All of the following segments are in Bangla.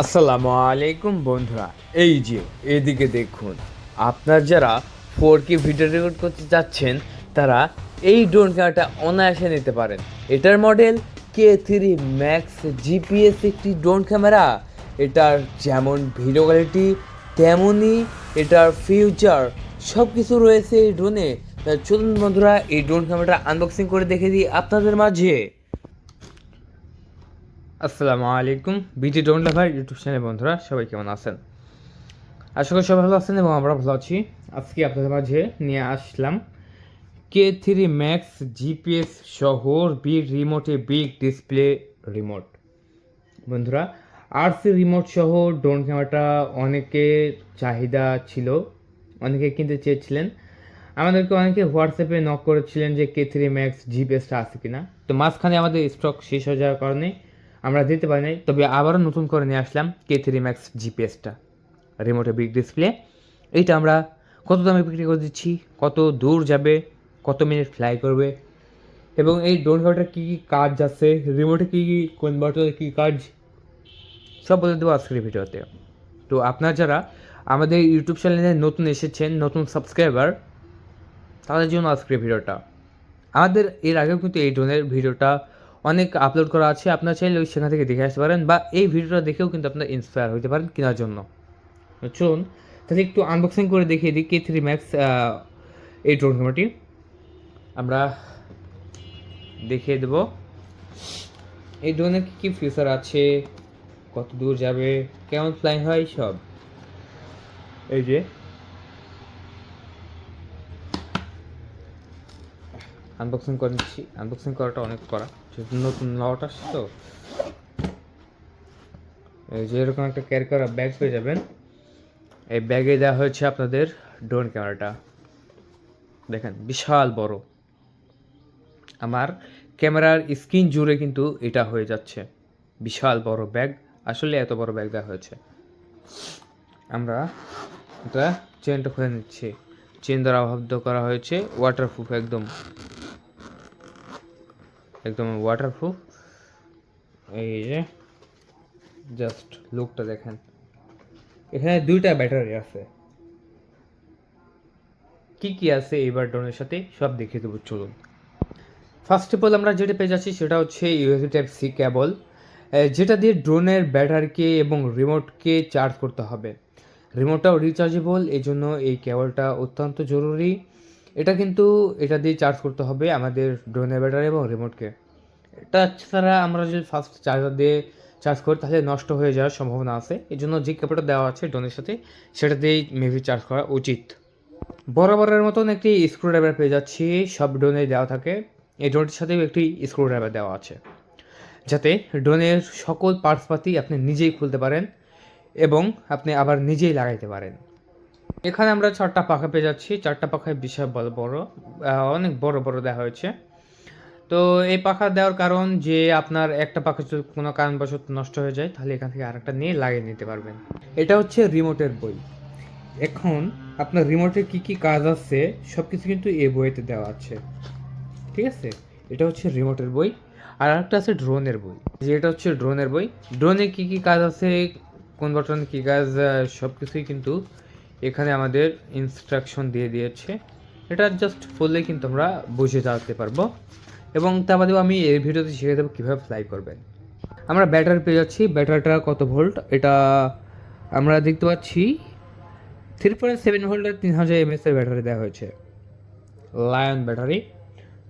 আসসালামু আলাইকুম বন্ধুরা। এই যে, এদিকে দেখুন, আপনার যারা ফোর কে ভিডিও রেকর্ড করতে যাচ্ছেন তারা এই ড্রোন ক্যামেরাটা অনায়াসে নিতে পারেন। এটার model K three max GPS একটি ড্রোন ক্যামেরা এটার যেমন ভিডিও কোয়ালিটি তেমনই এটার ফিউচার সব কিছু রয়েছে এই ড্রোনে চলুন বন্ধুরা, এই ড্রোন ক্যামেরাটা আনবক্সিং করে দেখে দিই আপনাদের মাঝে। আসসালামু আলাইকুম। BG drone lover YouTube channel বন্ধুরা, সবাই কেমন আছেন? আশা করি সবাই ভালো আছেন এবং আমরা ভালো আছি। আজকে আপনাদের মাঝে নিয়ে আসলাম কে থ্রি ম্যাক্স জিপিএস সহ বিগ রিমোটে বিগ ডিসপ্লে রিমোট বন্ধুরা আর সি রিমোট সহ ড্রোন ক্যামেরাটা অনেকে চাহিদা ছিল, অনেকে কিনতে চেয়েছিলেন। আমাদেরকে অনেকে হোয়াটসঅ্যাপে নক করেছিলেন যে কে থ্রি ম্যাক্স জিপিএসটা আছে কিনা। তো মাঝখানে আমাদের স্টক শেষ হয়ে যাওয়ার কারণে আমরা দিতে পারি নাই, তবে আবারও নতুন করে নিয়ে আসলাম কে থ্রি ম্যাক্স জিপিএসটা রিমোটে বিগ ডিসপ্লে এইটা আমরা কত দামে বিক্রি করে দিচ্ছি, কত দূর যাবে, কত মিনিট ফ্লাই করবে, এবং এই ড্রোন ক্যামেরাটার কী কী কাজ আছে রিমোটে কী কী কনভার্টারে কী কাজ, সব বলে দেবো আজকের ভিডিওতে। তো আপনার যারা আমাদের ইউটিউব চ্যানেলে নতুন এসেছেন, নতুন সাবস্ক্রাইবার তাদের জন্য আজকের ভিডিওটা। আমাদের এর আগেও কিন্তু এই ড্রোনের ভিডিওটা অনেক আপলোড করা আছে, আপনার চাইলে সেখান থেকে দেখে আসতে পারেন বা এই ভিডিওটা দেখেও কিন্তু আপনার ইন্সপায়ার হতে পারেন কেনার জন্য। চলুন, তাহলে একটু আনবক্সিং করে দেখিয়ে দিই কে থ্রি ম্যাক্স এই ড্রোন ক্যামেরাটি আমরা দেখিয়ে দেব। এই ড্রোনের কী কী ফিচার আছে, কত দূর যাবে, কেমন ফ্লাইং হয়, সব। এই যে আনবক্সিং করে নিচ্ছি। আনবক্সিং করাটা অনেক করা নতুন লট আসছে তো। যে এরকম একটা ক্যারি করা ব্যাগ পেয়ে যাবেন। এই ব্যাগে দেওয়া হয়েছে আপনাদের ড্রোন ক্যামেরাটা দেখেন, বিশাল বড়। আমার ক্যামেরার স্ক্রিন জুড়ে কিন্তু এটা হয়ে যাচ্ছে। বিশাল বড় ব্যাগ আসলে এত বড় ব্যাগ দেওয়া হয়েছে। আমরা এটা চেনটা খুলে নিচ্ছি। চেন দ্বারা আবদ্ধ করা হয়েছে। ওয়াটারপ্রুফ একদম। একদম ওয়াটারপ্রুফ এই যে জাস্ট লুকটা দেখেন। এখানে দুইটা ব্যাটারি আছে। কি কি আছে এইবার ড্রোনের সাথে, সব দেখিয়ে দেবো, চলুন। ফার্স্ট অফ অল আমরা যেটা পেয়ে যাচ্ছি, সেটা হচ্ছে ইউএসবি টাইপ সি কেবল যেটা দিয়ে ড্রোনের ব্যাটারিকে এবং রিমোটকে চার্জ করতে হবে। রিমোটটাও রিচার্জেবল এই জন্য এই কেবলটা অত্যন্ত জরুরি। এটা কিন্তু এটা দিয়ে চার্জ করতে হবে আমাদের ড্রোনের ব্যাটারি এবং রিমোটকে এটা ছাড়া আমরা যদি ফার্স্ট চার্জার দিয়ে চার্জ করি, তাহলে নষ্ট হয়ে যাওয়ার সম্ভাবনা আছে। এই জন্য যে কেবলটা দেওয়া আছে ড্রোনের সাথে, সেটা দিয়েই মেবি চার্জ করা উচিত। বরাবরের মতন একটি স্ক্রু ড্রাইভার পেয়ে যাচ্ছি, সব ড্রোনে দেওয়া থাকে। এই ড্রোনটির সাথেও একটি স্ক্রু ড্রাইভার দেওয়া আছে। যাতে ড্রোনের সকল পার্টসপাতি আপনি নিজেই খুলতে পারেন এবং আপনি আবার নিজেই লাগাইতে পারেন। এখানে আমরা চারটা পাখা পেয়ে যাচ্ছি। চারটা পাখায় বিশাল বড় বড় অনেক বড় বড় দেওয়া হয়েছে। তো এই পাখা দেওয়ার কারণ যে আপনার একটা পাখা যদি কোনো কারণবশত নষ্ট হয়ে যায়, তাহলে এখান থেকে আরেকটা নিয়ে লাগিয়ে নিতে পারবেন। এটা হচ্ছে রিমোটের বই। এখন আপনার রিমোটের কি কি কাজ আছে সব কিছু কিন্তু এই বইতে দেওয়া আছে। ঠিক আছে? এটা হচ্ছে রিমোটের বই। আর একটা আছে ড্রোনের বই। যে এটা হচ্ছে ড্রোনের বই। ড্রোনে কি কি কাজ আছে, কোন বাটনে কী কাজ সব কিছুই কিন্তু এখানে আমাদের ইনস্ট্রাকশন দিয়ে দিয়েছে। এটা জাস্ট পড়লে কিন্তু আমরা বুঝে যাতে পারব। এবং তা বাদেও আমি এই ভিডিওতে শিখে দেবো কীভাবে ফ্লাই করবেন। আমরা ব্যাটারি পেয়ে যাচ্ছি। ব্যাটারিটা কত ভোল্ট এটা আমরা দেখতে পাচ্ছি থ্রি পয়েন্ট সেভেন ভোল্টের তিন হাজার এমএস এর ব্যাটারি দেওয়া হয়েছে। লায়ন ব্যাটারি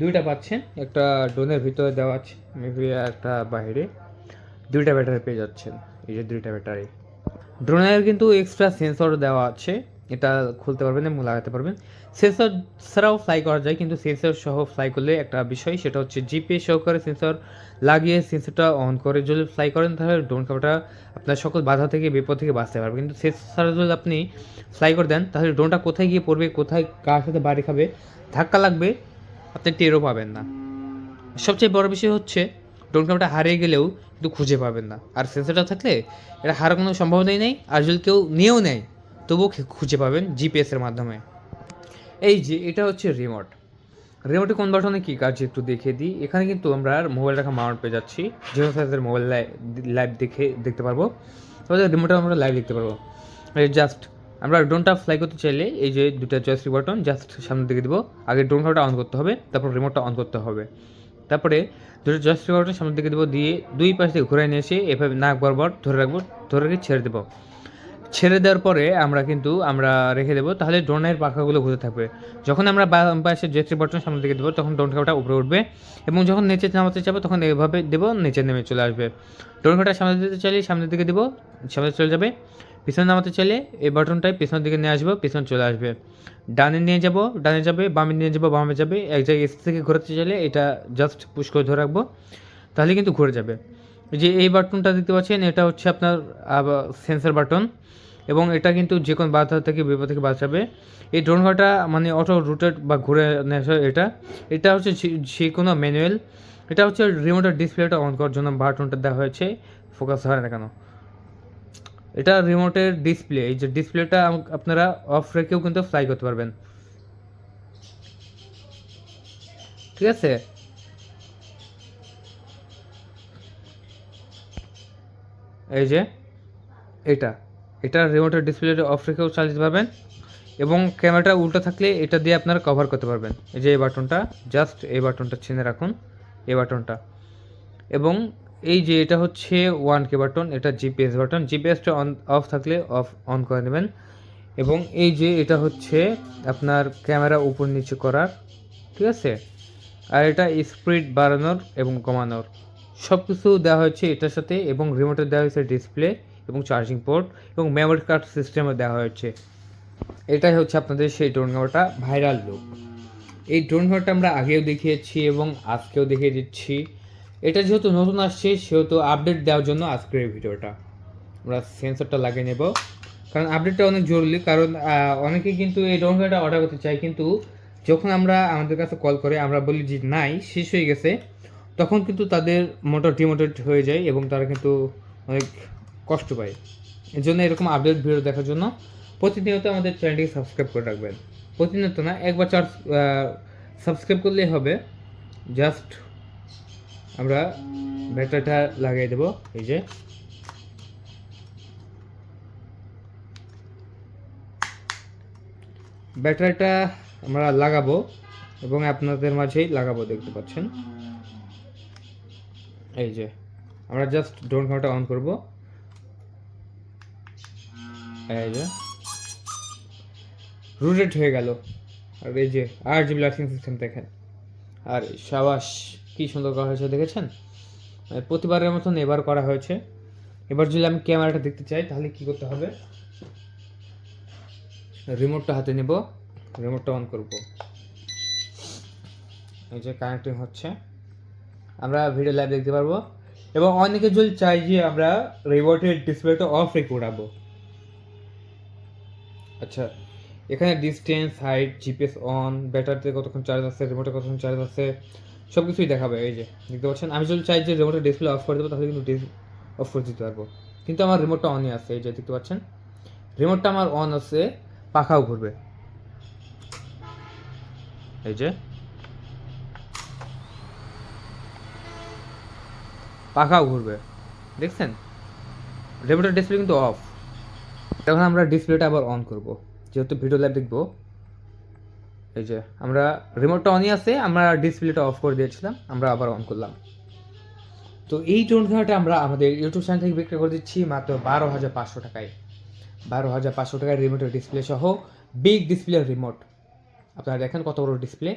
দুইটা পাচ্ছেন। একটা ড্রোনের ভিতরে দেওয়া আছে। মেবি একটা বাইরে। দুইটা ব্যাটারি পেয়ে যাচ্ছেন। এই যে দুইটা ব্যাটারি ড্রোনের কিন্তু এক্সট্রা সেন্সর দেওয়া আছে। এটা খুলতে পারবেন এবং লাগাতে পারবেন। সেন্সর ছাড়াও ফ্লাই করা যায়, কিন্তু সেন্সর সহ ফ্লাই করলে একটা বিষয়, সেটা হচ্ছে জিপিএস সহকারে সেন্সর লাগিয়ে সেন্সরটা অন করে। যদি ফ্লাই করেন, তাহলে ড্রোন ক্যামেরাটা আপনার সকল বাধা থেকে, বিপদ থেকে বাঁচতে পারবে। কিন্তু সেন্সর ছাড়া যদি আপনি ফ্লাই করে দেন, তাহলে ড্রোনটা কোথায় গিয়ে পড়বে, কোথায় কার সাথে বাড়ি খাবে, ধাক্কা লাগবে, আপনি টেরও পাবেন না। সবচেয়ে বড় বিষয় হচ্ছে ড্রোন ক্যামেরাটা হারিয়ে গেলেও কিন্তু খুঁজে পাবেন না। আর সেন্সরটা থাকলে এটা হারার কোনো সম্ভাবনাই নেই, আর যদি কেউ নিয়েও নেয়, তবুও খুঁজে পাবেন জিপিএসের মাধ্যমে। এই যে, এটা হচ্ছে রিমোট। রিমোটে কোন বাটনে কী কাজ একটু দেখিয়ে দিই। এখানে কিন্তু আমরা মোবাইল রাখা মাউন্ট পেয়ে যাচ্ছি। জিরো সাইজের মোবাইল লাইভ দেখে, দেখতে পারব। তবে রিমোটে আমরা লাইভ দেখতে পারব। জাস্ট, আমরা ড্রোনটা ফ্লাই করতে চাইলে এই যে দুটা জয়স্টিক বাটন জাস্ট সামনের দিকে দেবো। আগে ড্রোন অন করতে হবে, তারপর রিমোটটা অন করতে হবে। তারপরে দুটো জয়স্টিক বাটন সামনের দিকে দেবো, দিয়ে দুই পাশ থেকে ঘুরে নিয়ে এসে এভাবে নাক বরাবর ধরে রাখব, ধরে রেখে ছেড়ে দেবো। ছেড়ে দেওয়ার পরে আমরা কিন্তু, আমরা রেখে দেবো, তাহলে ড্রোনের পাখাগুলো ঘুরতে থাকবে। যখন আমরা বাম পাশে জেট্রি বাটন সামনের দিকে দেবো, তখন ড্রোন খাওয়াটা উপরে উঠবে এবং যখন নিচে নামাতে যাব, তখন এভাবে দেবো, নিচে নেমে চলে আসবে। ড্রোন খাওয়াটা সামনে দিতে চাইলে সামনের দিকে দেবো, সামনে চলে যাবে। পিছনে নামাতে চাইলে এই বাটনটাই পিছনের দিকে নিয়ে আসব, পিছনে চলে আসবে। ডানে নিয়ে যাব, ডানে যাবে, বামে নিয়ে যাব, বামে যাবে, এক জায়গায় এসে থেকে ঘোরাতে চাইলে এটা জাস্ট পুশ করে ধরে রাখব, তাহলে কিন্তু ঘুরে যাবে। যে এই বাটনটা দেখতে পাচ্ছেন, এটা হচ্ছে আপনার সেন্সার বাটন এবং এটা কিন্তু যে কোনো বাধা থেকে বিপদ থেকে বাঁচাবে। এই ড্রোন ঘরটা মানে অটো রুটেড বা ঘুরে নেওয়া এটা। এটা হচ্ছে যে কোনো ম্যানুয়াল, এটা হচ্ছে রিমোটের ডিসপ্লেটা অন করার জন্য বাটনটা দেওয়া হয়েছে, ফোকাস হয় না কেন। এটা রিমোটের ডিসপ্লে এই যে ডিসপ্লেটা আপনারা অফ রেখেও কিন্তু ফ্লাই করতে পারবেন। ঠিক আছে? এই যে, এটা। এটা রিমোটের ডিসপ্লেটা অফ রেখেও চালাতে পারবেন এবং ক্যামেরাটা উল্টো থাকলে এটা দিয়ে আপনারা কভার করতে পারবেন। এই যে এই বাটনটা জাস্ট এই বাটনটা ছিনে রাখুন, এই বাটনটা এবং এই যে এটা হচ্ছে ওয়ান কে বাটন এটা জিপিএস বাটন জিপিএসটা অন অফ থাকলে অফ অন করে নেবেন। এবং এই যে এটা হচ্ছে আপনার ক্যামেরা উপর নিচে করার, ঠিক আছে? আর এটা স্পিড বাড়ানোর এবং কমানোর। সব কিছু দেওয়া হয়েছে এটার সাথে এবং রিমোটে দেওয়া হয়েছে ডিসপ্লে এবং চার্জিং পোর্ট এবং মেমোরি কার্ড সিস্টেমে দেওয়া হয়েছে। এটাই হচ্ছে আপনাদের সেই ড্রোন ক্যামেরাটা ভাইরাল লুক এই ড্রোন ক্যামেরাটা আমরা আগেও দেখিয়েছি এবং আজকেও দেখিয়ে দিচ্ছি। এটা যেহেতু নতুন আসছে, সেহেতু আপডেট দেওয়ার জন্য আজকের এই ভিডিওটা। আমরা সেন্সরটা লাগিয়ে নেব। কারণ আপডেটটা অনেক জরুরি, কারণ অনেকে কিন্তু এই ক্যামেরাটা অর্ডার করতে চায়, কিন্তু যখন আমরা আমাদের কাছে কল করে, আমরা বলি যে নাই, শেষ হয়ে গেছে, তখন কিন্তু তাদের মোটর ডিমোটেড হয়ে যায় এবং তারা কিন্তু অনেক কষ্ট পায়। এর জন্য এরকম আপডেট ভিডিও দেখার জন্য প্রতিনিয়ত আমাদের চ্যানেলটিকে সাবস্ক্রাইব করে রাখবেন। প্রতিনিয়ত না, একবার চার্জ সাবস্ক্রাইব করলেই হবে। জাস্ট আমরা ব্যাটারিটা লাগিয়ে দেবো, এই যে। ব্যাটারিটা আমরা লাগাবো এবং আপনাদের মাঝেই লাগাবো, দেখতে পাচ্ছেন। এই যে, আমরা জাস্ট ড্রোন ক্যামেরাটা অন করব। এই যে। রুটেড হয়ে গেল। আর এই যে, আর জিবি লার্সিং সিস্টেম দেখেন। আর সাবাস। কি সুন্দর করা হয়েছে দেখেছেন? মানে প্রতিবারের মতন এবার করা হয়েছে। এবার যদি আমি ক্যামেরাটা দেখতে চাই, তাহলে কি করতে হবে? রিমোটটা হাতে নেব। রিমোটটা অন করব। এই যে কানেক্টিং হচ্ছে। আমরা ভিডিও লাইভ দেখতে পারব। এবং অনেকে যদি চাই যে আমরা রিমোটের ডিসপ্লেটা অফ রেখে উড়াবো। আচ্ছা এখানে ডিস্টেন্স হাইট জিপিএস অন ব্যাটারিতে কতক্ষণ চার্জ আছে রিমোটে কতক্ষণ চার্জ আছে সব কিছুই দেখাবে, এই যে, দেখতে পাচ্ছেন? আমি যদি চাই যে রিমোটের ডিসপ্লে অফ করে দেবো, তাহলে কিন্তু অফ করে দিতে পারব। কিন্তু আমার রিমোটটা অনই আছে, এই যে, দেখতে পাচ্ছেন? রিমোটটা আমার অন আছে, পাখাও ঘুরবে। এই যে। পাখাও ঘুরবে। দেখছেন? রিমোটের ডিসপ্লে কিন্তু অফ তখন আমরা ডিসপ্লেটা আবার অন করব। যেহেতু ভিডিও লাইভ দেখব এই যে, আমরা রিমোটটা অনই আছে, আমরা ডিসপ্লেটা অফ করে দিয়েছিলাম, আমরা আবার অন করলাম। তো এই ড্রোন আমরা আমাদের ইউটিউব চ্যানেল থেকে বিক্রি করে দিচ্ছি মাত্র বারো হাজার পাঁচশো টাকায়। বারো হাজার পাঁচশো টাকায় রিমোটের ডিসপ্লে সহ বিগ ডিসপ্লে রিমোট আপনারা দেখেন কত বড় ডিসপ্লে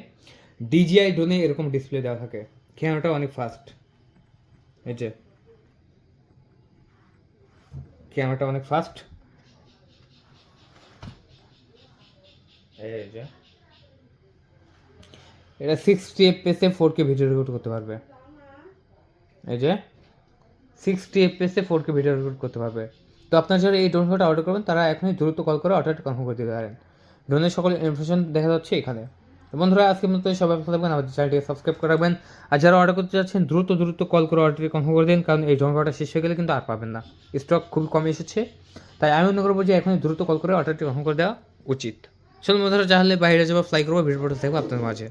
ডিজিআই ড্রোনে এরকম ডিসপ্লে দেওয়া থাকে। ক্যামেরাটা অনেক ফাস্ট এই যে ক্যামেরাটা অনেক ফাস্ট এই যে এটা সিক্সটি এফপিএসে ফোর কে ভিডিও রেকর্ড করতে পারবে। এই যে সিক্সটি এফপিএসে ফোর কে ভিডিও রেকর্ড করতে পারবে। তো আপনারা যারা এই ড্রোন অর্ডার করবেন, তারা এখনই দ্রুত কল করে অর্ডারটা কনফার্ম করে দিতে পারেন। ড্রোনের সকল ইনফরমেশন দেখা যাচ্ছে এখানে। তো বন্ধুরা, আজকের মতো সবাই ভালো থাকবেন, আমাদের চ্যানেলটিকে সাবস্ক্রাইব করে রাখবেন। আর যারা অর্ডার করতে যাচ্ছেন, দ্রুত দ্রুত কল করে অর্ডারটি কনফার্ম করে দিন, কারণ এই ড্রোন ফোনটা শেষ হয়ে গেলে কিন্তু আর পাবেন না। স্টক খুব কমে এসেছে। তাই আমি মনে করব যে এখনই দ্রুত কল করে অর্ডারটি কনফার্ম করে দেওয়া উচিত। চলুন বন্ধুরা চাইলে বাইরে যাব ফ্লাই করব ভিডিও থাকব আপনাদের মাঝে।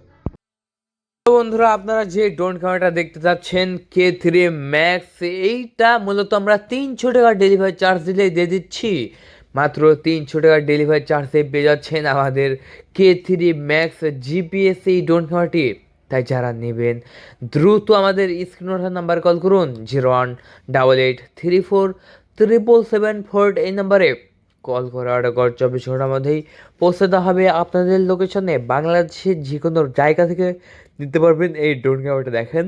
বন্ধুরা, আপনারা যে ড্রোন ক্যামেরাটা দেখতে পাচ্ছেন কে থ্রি ম্যাক্স এইটা মূলত আমরা তিনশো টাকা ডেলিভারি চার্জ দিলেই দিয়ে দিচ্ছি। মাত্র তিনশো টাকা ডেলিভারি চার্জে পেয়ে যাচ্ছেন আমাদের কে থ্রি ম্যাক্স জিপিএস এই ড্রোন ক্যামেরাটি তাই যারা নেবেন, দ্রুত আমাদের স্ক্রিন নাম্বার কল করুন zero one double eight three four triple seven four এই নাম্বারে কল করার পর চব্বিশ ঘণ্টার মধ্যেই পৌঁছে দেওয়া হবে আপনাদের লোকেশনে বাংলাদেশের যে কোনো জায়গা থেকে নিতে পারবেন। এই ড্রোন ক্যামেরাটা দেখেন।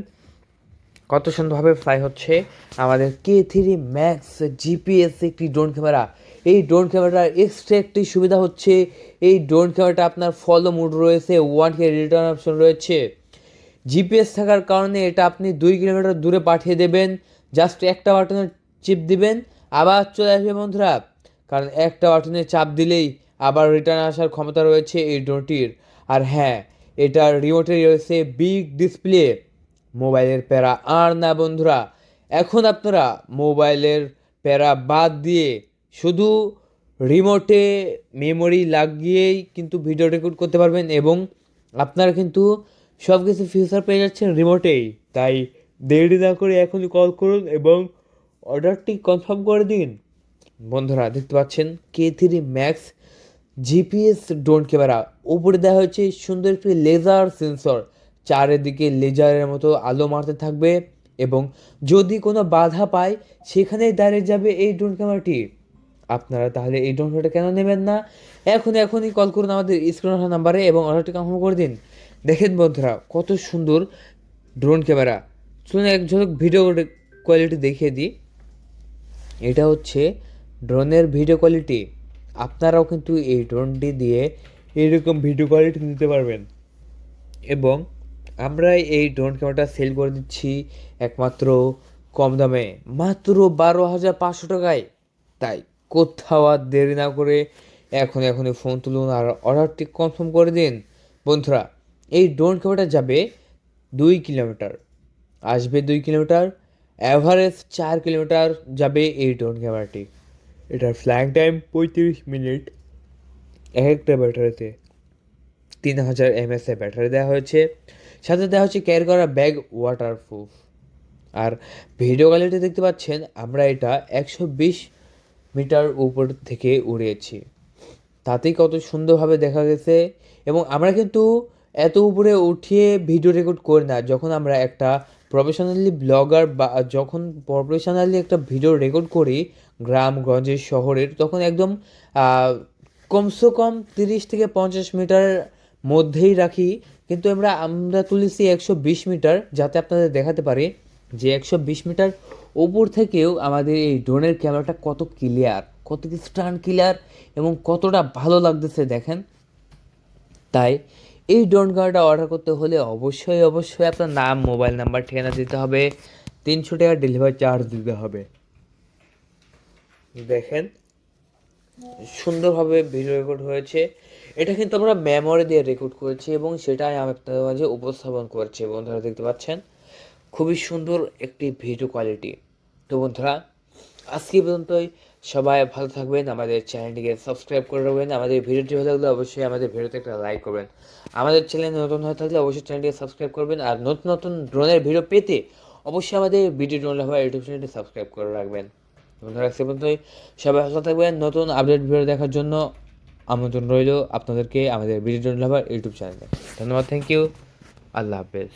কত সুন্দরভাবে ফ্লাই হচ্ছে। আমাদের কে থ্রি ম্যাক্স জিপিএস একটি ড্রোন ক্যামেরা এই ড্রোন ক্যামেরাটার এক্সট্রা একটি সুবিধা হচ্ছে। এই ড্রোন ক্যামেরাটা আপনার ফলো মুড রয়েছে ওয়ান কে রিটার্ন অপশন রয়েছে। জিপিএস থাকার কারণে এটা আপনি দুই কিলোমিটার দূরে পাঠিয়ে দেবেন। জাস্ট একটা বাটনের চিপ দিবেন। আবার চলে আসবে বন্ধুরা। কারণ একটা বাটনে চাপ দিলেই আবার রিটার্ন আসার ক্ষমতা রয়েছে এই ড্রোনটির আর হ্যাঁ এটার রিমোটে রয়েছে বিগ ডিসপ্লে মোবাইলের প্যারা। আর না বন্ধুরা, এখন আপনারা মোবাইলের প্যারা বাদ দিয়ে শুধু রিমোটে মেমোরি লাগিয়েই কিন্তু ভিডিও রেকর্ড করতে পারবেন এবং আপনারা কিন্তু সব কিছু ফিচার পেয়ে যাচ্ছেন রিমোটেই তাই দেরি না করে এখনই কল করুন এবং অর্ডারটি কনফার্ম করে দিন। বন্ধুরা, দেখতে পাচ্ছেন K three max GPS drone camera উপরে দেওয়া হয়েছে সুন্দর একটি লেজার সেন্সর। চারিদিকে লেজারের মতো আলো মারতে থাকবে এবং যদি কোনো বাধা পায়, সেখানেই দাঁড়িয়ে যাবে এই ড্রোন ক্যামেরাটি। আপনারা তাহলে এই ড্রোন ক্যামেরাটা কেন নেবেন না? এখন এখনই কল করুন আমাদের স্ক্রিন নাম্বারে এবং অর্ডারটি কনফার্ম করে দিন। দেখেন বন্ধুরা, কত সুন্দর ড্রোন ক্যামেরা। শুনুন এক ঝলক ভিডিও কোয়ালিটি দেখিয়ে দিই। এটা হচ্ছে ড্রোনের ভিডিও কোয়ালিটি। আপনারাও কিন্তু এই ড্রোনটি দিয়ে এরকম ভিডিও কোয়ালিটি নিতে পারবেন। এবং আমরা এই ড্রোন ক্যামেরাটা সেল করে দিচ্ছি একমাত্র কম দামে। মাত্র বারো হাজার পাঁচশো টাকায়। তাই কোথাও আর দেরি না করে এখন এখনই ফোন তুলুন আর অর্ডারটি কনফার্ম করে দিন। বন্ধুরা, এই ড্রোন ক্যামেরাটা যাবে দুই কিলোমিটার। আসবে দুই কিলোমিটার অ্যাভারেজ চার কিলোমিটার যাবে এই ড্রোন ক্যামেরাটি। এটার ফ্লাইং টাইম পঁয়ত্রিশ মিনিট। এক একটা ব্যাটারিতে তিন হাজার এমএস এ ব্যাটারি দেওয়া হয়েছে। সাথে দেওয়া হচ্ছে ক্যারি করা ব্যাগ ওয়াটারপ্রুফ আর ভিডিও কোয়ালিটি দেখতে পাচ্ছেন, আমরা এটা একশো বিশ মিটার উপর থেকে উড়িয়েছি। তাতেই কত সুন্দরভাবে দেখা গেছে এবং আমরা কিন্তু এত উপরে উঠিয়ে ভিডিও রেকর্ড করি না, যখন আমরা একটা প্রফেশনালি ব্লগার বা যখন প্রফেশনালি একটা ভিডিও রেকর্ড করি গ্রামগঞ্জের শহরের, তখন একদম কমসে কম তিরিশ থেকে পঞ্চাশ মিটার মধ্যেই রাখি। কিন্তু আমরা আমরা তুলেছি একশো বিশ মিটার, যাতে আপনাদের দেখাতে পারি যে একশো বিশ মিটার ওপর থেকেও আমাদের এই ড্রোনের ক্যামেরাটা কত ক্লিয়ার কত স্টান ক্লিয়ার এবং কতটা ভালো লাগতেছে দেখেন। তাই এই ড্রোন ক্যামেরাটা অর্ডার করতে হলে অবশ্যই অবশ্যই আপনার নাম মোবাইল নাম্বার ঠিকানা দিতে হবে। তিনশো টাকা ডেলিভারি চার্জ দিতে হবে। দেখেন, সুন্দরভাবে ভিডিও রেকর্ড হয়েছে। এটা কিন্তু আমরা মেমোরি দিয়ে রেকর্ড করেছি এবং সেটাই আমি আপনাদের মাঝে উপস্থাপন করছি, বন্ধুরা, দেখতে পাচ্ছেন? খুবই সুন্দর একটি ভিডিও কোয়ালিটি তো বন্ধুরা, আজকে পর্যন্তই। সবাই ভালো থাকবেন, আমাদের চ্যানেলটিকে সাবস্ক্রাইব করে রাখবেন, আমাদের ভিডিওটি ভালো লাগলে অবশ্যই আমাদের ভিডিওতে একটা লাইক করবেন। আমাদের চ্যানেল নতুন হয়ে থাকলে অবশ্যই চ্যানেলটিকে সাবস্ক্রাইব করবেন আর নতুন নতুন ড্রোনের ভিডিও পেতে অবশ্যই আমাদের ভিডিও ড্রোন লাভার ইউটিউব চ্যানেলটি সাবস্ক্রাইব করে রাখবেন। বন্ধুরা পর্যন্তই। সবাই ভালো থাকবেন, নতুন আপডেট ভিডিও দেখার জন্য আমন্ত্রণ রইল আপনাদেরকে আমাদের ভিডিও ড্রোন লাভার ইউটিউব চ্যানেলে। ধন্যবাদ থ্যাংক ইউ আল্লাহ হাফেজ।